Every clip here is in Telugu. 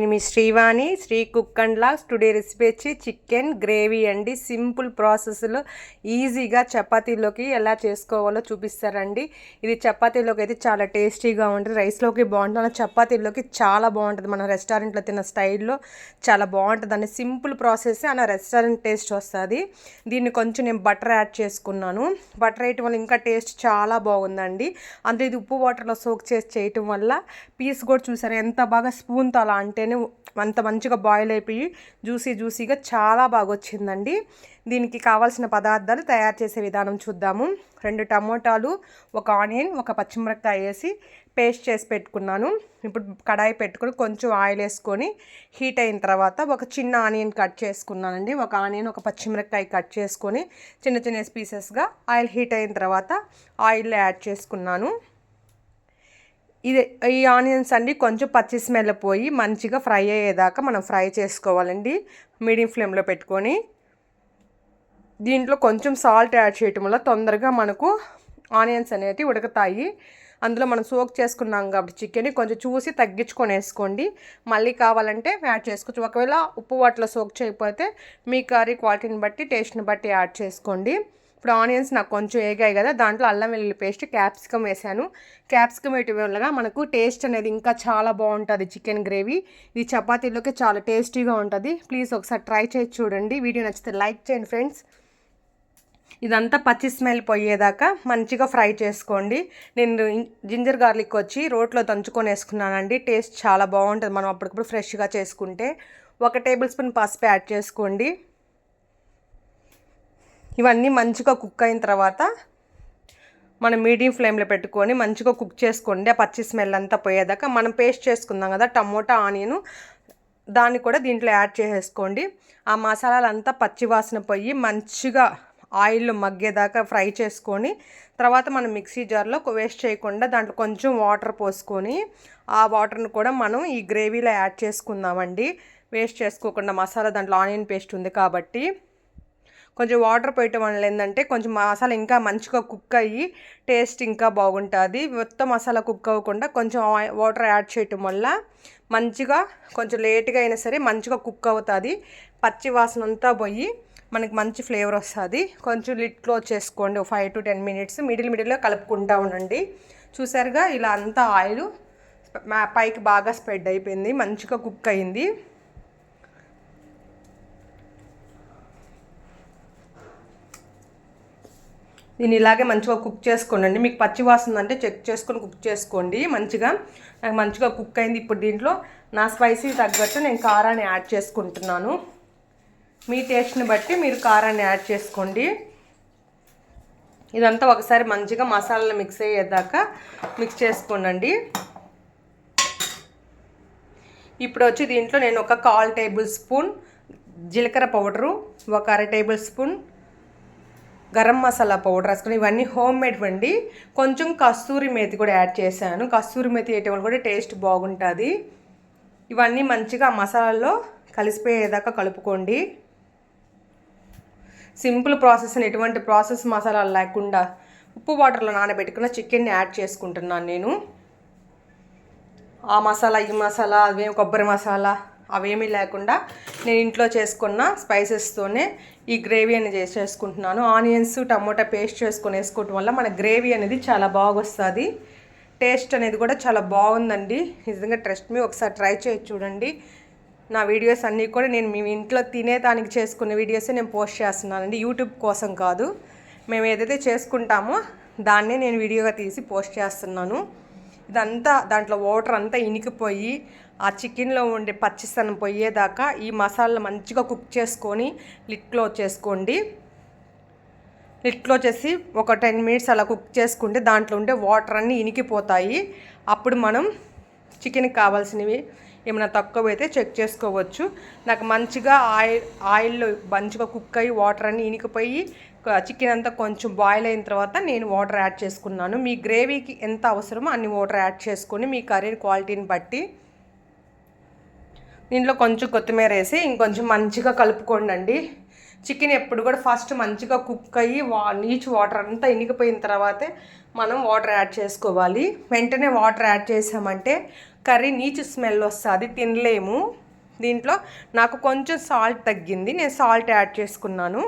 నేను మీ Srivani Sri cook and logs today recipe వచ్చి చికెన్ గ్రేవీ అండి. సింపుల్ ప్రాసెస్లో ఈజీగా చపాతీలోకి ఎలా చేసుకోవాలో చూపిస్తారండి. ఇది చపాతీలోకి అయితే చాలా టేస్టీగా ఉంటుంది. రైస్లోకి బాగుంటుంది. చపాతీలోకి చాలా బాగుంటుంది. మన రెస్టారెంట్లో తిన్న స్టైల్లో చాలా బాగుంటుంది అండి సింపుల్ ప్రాసెస్ అన్న రెస్టారెంట్ టేస్ట్ వస్తుంది. దీన్ని కొంచెం నేను బటర్ యాడ్ చేసుకున్నాను. బటర్ వేయటం వల్ల ఇంకా టేస్ట్ చాలా బాగుందండి. అంటే ఇది ఉప్పు వాటర్లో సోక్ చేసి చేయటం వల్ల పీస్ కూడా చూసారు? ఎంత బాగా స్పూన్తో అలా అంటే అంటేనే అంత మంచిగా బాయిల్ అయిపోయి జ్యూసీ జ్యూసీగా చాలా బాగా వచ్చిందండి దీనికి కావాల్సిన పదార్థాలు తయారు చేసే విధానం చూద్దాము. రెండు టమోటాలు ఒక ఆనియన్ ఒక పచ్చిమిరపకాయ వేసి పేస్ట్ చేసి పెట్టుకున్నాను. ఇప్పుడు కడాయి పెట్టుకొని కొంచెం ఆయిల్ వేసుకొని హీట్ అయిన తర్వాత ఒక చిన్న ఆనియన్ కట్ చేసుకున్నానండి. ఒక ఆనియన్ ఒక పచ్చిమిరపకాయ కట్ చేసుకొని చిన్న చిన్న పీసెస్గా ఆయిల్ హీట్ అయిన తర్వాత ఆయిల్లో యాడ్ చేసుకున్నాను. ఇది ఈ ఆనియన్స్ అండి కొంచెం పచ్చి స్మెల్ పోయి మంచిగా ఫ్రై అయ్యేదాకా మనం ఫ్రై చేసుకోవాలండి. మీడియం ఫ్లేమ్లో పెట్టుకొని దీంట్లో కొంచెం సాల్ట్ యాడ్ చేయటం వల్ల తొందరగా మనకు ఆనియన్స్ అనేవి ఉడకతాయి. అందులో మనం సోక్ చేసుకున్నాం కాబట్టి చికెన్ కొంచెం చూసి తగ్గించుకొని వేసుకోండి. మళ్ళీ కావాలంటే యాడ్ చేసుకోవచ్చు. ఒకవేళ ఉప్పు వాటిలో సోక్ చేయకపోతే మీ కర్రీ క్వాలిటీని బట్టి టేస్ట్ని బట్టి యాడ్ చేసుకోండి. ఇప్పుడు ఆనియన్స్ నాకు కొంచెం ఏగాయి కదా దాంట్లో అల్లం వెల్లుల్లి పేస్ట్ క్యాప్సికమ్ వేసాను. క్యాప్సికమ్ వేయటం వల్ల మనకు టేస్ట్ అనేది ఇంకా చాలా బాగుంటుంది చికెన్ గ్రేవీ. ఇది చపాతీలోకి చాలా టేస్టీగా ఉంటుంది. ప్లీజ్ ఒకసారి ట్రై చేసి చూడండి. వీడియో నచ్చితే లైక్ చేయండి ఫ్రెండ్స్. ఇదంతా పచ్చి స్మెల్ పోయేదాకా మంచిగా ఫ్రై చేసుకోండి. నేను జింజర్ గార్లిక్ వచ్చి రోట్లో దంచుకొని వేసుకున్నానండి. టేస్ట్ చాలా బాగుంటుంది మనం అప్పటికప్పుడు ఫ్రెష్గా చేసుకుంటే. ఒక టేబుల్ స్పూన్ పసుపు యాడ్ చేసుకోండి. ఇవన్నీ మంచిగా కుక్ అయిన తర్వాత మనం మీడియం ఫ్లేమ్లో పెట్టుకొని మంచిగా కుక్ చేసుకోండి. ఆ పచ్చి స్మెల్ అంతా పోయేదాకా మనం పేస్ట్ చేసుకుందాం కదా టమోటా ఆనియన్ దాన్ని కూడా దీంట్లో యాడ్ చేసేసుకోండి. ఆ మసాలాలంతా పచ్చి వాసన పోయి మంచిగా ఆయిల్లో మగ్గేదాకా ఫ్రై చేసుకొని తర్వాత మనం మిక్సీ జార్లో వేస్ట్ చేయకుండా దాంట్లో కొంచెం వాటర్ పోసుకొని ఆ వాటర్ని కూడా మనం ఈ గ్రేవీలో యాడ్ చేసుకుందామండి. వేస్ట్ చేసుకోకుండా మసాలా దాంట్లో ఆనియన్ పేస్ట్ ఉంది కాబట్టి. కొంచెం వాటర్ పోయటం వల్ల ఏంటంటే కొంచెం మసాలా ఇంకా మంచిగా కుక్ అయ్యి టేస్ట్ ఇంకా బాగుంటుంది. మొత్తం మసాలా కుక్ అవ్వకుండా కొంచెం వాటర్ యాడ్ చేయటం వల్ల మంచిగా కొంచెం లేట్గా అయినా సరే మంచిగా కుక్ అవుతుంది. పచ్చి వాసన అంతా పోయి మనకి మంచి ఫ్లేవర్ వస్తుంది. కొంచెం లిట్ క్లోజ్ చేసుకోండి. Five to ten minutes middle మిడిల్లో కలుపుకుంటా ఉండండి. చూసారుగా ఇలా అంతా ఆయిల్ పైకి బాగా స్ప్రెడ్ అయిపోయింది. మంచిగా కుక్ అయింది. దీన్ని ఇలాగే మంచిగా కుక్ చేసుకోండి. మీకు పచ్చి వాసన అంటే చెక్ చేసుకొని కుక్ చేసుకోండి మంచిగా. నాకు మంచిగా కుక్ అయింది ఇప్పుడు దీంట్లో. నా స్పైసీ తగ్గట్టు నేను కారాన్ని యాడ్ చేసుకుంటున్నాను. మీ టేస్ట్ని బట్టి మీరు కారాన్ని యాడ్ చేసుకోండి. ఇదంతా ఒకసారి మంచిగా మసాలాలు మిక్స్ అయ్యేదాకా మిక్స్ చేసుకోండి ఇప్పుడు వచ్చి దీంట్లో నేను ఒక కాల్ టేబుల్ స్పూన్ జీలకర్ర పౌడరు ఒక అర tablespoon garam masala powder వేసుకుని ఇవన్నీ హోమ్ మేడ్ వండి కొంచెం కస్తూరి మేతి కూడా యాడ్ చేశాను. కస్తూరి మేతి వేయటం వల్ల కూడా టేస్ట్ బాగుంటుంది. ఇవన్నీ మంచిగా మసాలాల్లో కలిసిపోయేదాకా కలుపుకోండి. సింపుల్ ప్రాసెస్ అని ఎటువంటి ప్రాసెస్ మసాలాలు లేకుండా ఉప్పు వాటర్లో నానబెట్టుకున్న చికెన్ని యాడ్ చేసుకుంటున్నాను నేను. ఆ మసాలా ఈ మసాలా అదే కొబ్బరి మసాలా అవేమీ లేకుండా నేను ఇంట్లో చేసుకున్న స్పైసెస్తోనే ఈ గ్రేవీ అనేది చేసుకుంటున్నాను. ఆనియన్స్ టమోటా పేస్ట్ చేసుకొని వేసుకోవటం వల్ల మన గ్రేవీ అనేది చాలా బాగా వస్తుంది టేస్ట్ అనేది కూడా చాలా బాగుందండి. నిజంగా ట్రస్ట్ మీ ఒకసారి ట్రై చేసి చూడండి. నా వీడియోస్ అన్నీ కూడా నేను మీ ఇంట్లో తినేదానికి చేసుకునే వీడియోసే నేను పోస్ట్ చేస్తున్నానండి. యూట్యూబ్ కోసం కాదు. మేము ఏదైతే చేసుకుంటామో దాన్నే నేను వీడియోగా తీసి పోస్ట్ చేస్తున్నాను. ఇదంతా దాంట్లో వాటర్ అంతా ఇనికిపోయి ఆ చికెన్లో ఉండే పచ్చిస్తనం పోయేదాకా ఈ మసాలా మంచిగా కుక్ చేసుకొని లిట్లో చేసుకోండి. లిట్లో చేసి ఒక టెన్ మినిట్స్ అలా కుక్ చేసుకుంటే దాంట్లో ఉండే వాటర్ అన్నీ ఇనికిపోతాయి. అప్పుడు మనం చికెన్కి కావాల్సినవి ఏమైనా తక్కువ అయితే చెక్ చేసుకోవచ్చు. నాకు మంచిగా ఆయిల్ ఆయిల్లో మంచిగా కుక్ అయ్యి వాటర్ అన్నీ ఇనికిపోయి చికెన్ అంతా కొంచెం బాయిల్ అయిన తర్వాత నేను వాటర్ యాడ్ చేసుకున్నాను. మీ గ్రేవీకి ఎంత అవసరమో అన్ని వాటర్ యాడ్ చేసుకొని మీ కర్రీ క్వాలిటీని బట్టి దీంట్లో కొంచెం కొత్తిమీర వేసి ఇంకొంచెం మంచిగా కలుపుకోండి చికెన్ ఎప్పుడు కూడా ఫస్ట్ మంచిగా కుక్ అయ్యి వా నీచు వాటర్ అంతా ఇనిగిపోయిన తర్వాతే మనం వాటర్ యాడ్ చేసుకోవాలి. వెంటనే వాటర్ యాడ్ చేసామంటే కర్రీ నీచు స్మెల్ వస్తుంది తినలేము. దీంట్లో నాకు కొంచెం సాల్ట్ తగ్గింది నేను సాల్ట్ యాడ్ చేసుకున్నాను.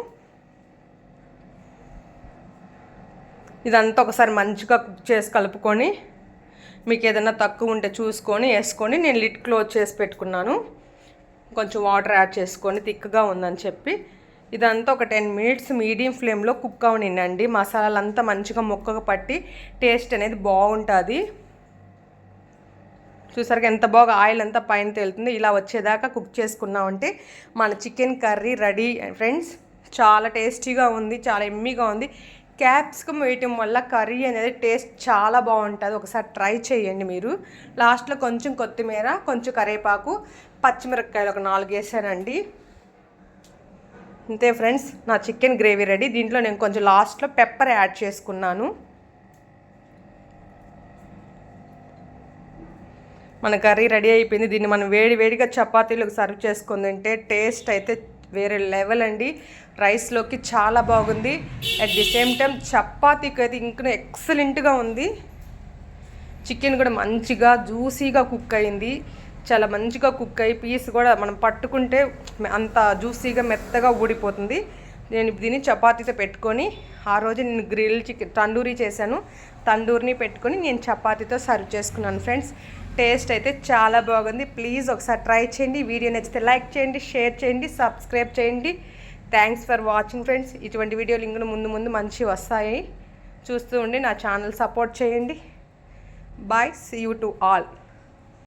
ఇదంతా ఒకసారి మంచిగా కుక్ చేసి కలుపుకొని మీకు ఏదైనా తక్కువ ఉంటే చూసుకొని వేసుకొని నేను లిట్ క్లోజ్ చేసి పెట్టుకున్నాను. కొంచెం వాటర్ యాడ్ చేసుకొని థిక్గా ఉందని చెప్పి. ఇదంతా ఒక టెన్ మినిట్స్ మీడియం ఫ్లేమ్లో కుక్ అవనిండండి మసాలాలు అంతా మంచిగా ముక్కగా పట్టి టేస్ట్ అనేది బాగుంటుంది. చూసారుగా ఎంత బాగా ఆయిల్ అంతా పైన తేలుతుంది. ఇలా వచ్చేదాకా కుక్ చేసుకున్నామంటే మన చికెన్ కర్రీ రెడీ ఫ్రెండ్స్. చాలా టేస్టీగా ఉంది చాలా ఎమ్మీగా ఉంది. క్యాప్సికమ్ వేయటం వల్ల కర్రీ అనేది టేస్ట్ చాలా బాగుంటుంది. ఒకసారి ట్రై చేయండి మీరు. లాస్ట్లో కొంచెం కొత్తిమీర కొంచెం కరివేపాకు పచ్చిమిరపకాయలు ఒక నాలుగు వేసానండి. అంతే ఫ్రెండ్స్ నా చికెన్ గ్రేవీ రెడీ. దీంట్లో నేను కొంచెం లాస్ట్లో పెప్పర్ యాడ్ చేసుకున్నాను. మన కర్రీ రెడీ అయిపోయింది. దీన్ని మనం వేడి వేడిగా చపాతీలకు సర్వ్ చేసుకుని తింటే టేస్ట్ అయితే వేరే లెవెల్ అండి. రైస్లోకి చాలా బాగుంది. అట్ ది సేమ్ టైం చపాతీకి అయితే ఇంకా ఎక్సలెంట్గా ఉంది. చికెన్ కూడా మంచిగా జ్యూసీగా కుక్ అయింది. చాలా మంచిగా కుక్ అయ్యి పీస్ కూడా మనం పట్టుకుంటే అంత జ్యూసీగా మెత్తగా ఊడిపోతుంది. నేను దీన్ని చపాతీతో పెట్టుకొని ఆ రోజు నేను గ్రిల్ చికెన్ తండూరీ చేశాను. తండూరిని పెట్టుకొని నేను చపాతీతో సర్వ్ చేసుకున్నాను ఫ్రెండ్స్ టేస్ట్ అయితే చాలా బాగుంది. ప్లీజ్ ఒకసారి ట్రై చేయండి. వీడియో నచ్చితే లైక్ చేయండి షేర్ చేయండి సబ్స్క్రైబ్ చేయండి. థ్యాంక్స్ ఫర్ వాచింగ్ ఫ్రెండ్స్ ఇటువంటి వీడియోలు ఇంకా ముందు ముందు మంచి వస్తాయి. చూస్తూ ఉండి నా ఛానల్ సపోర్ట్ చేయండి. Bye see you to all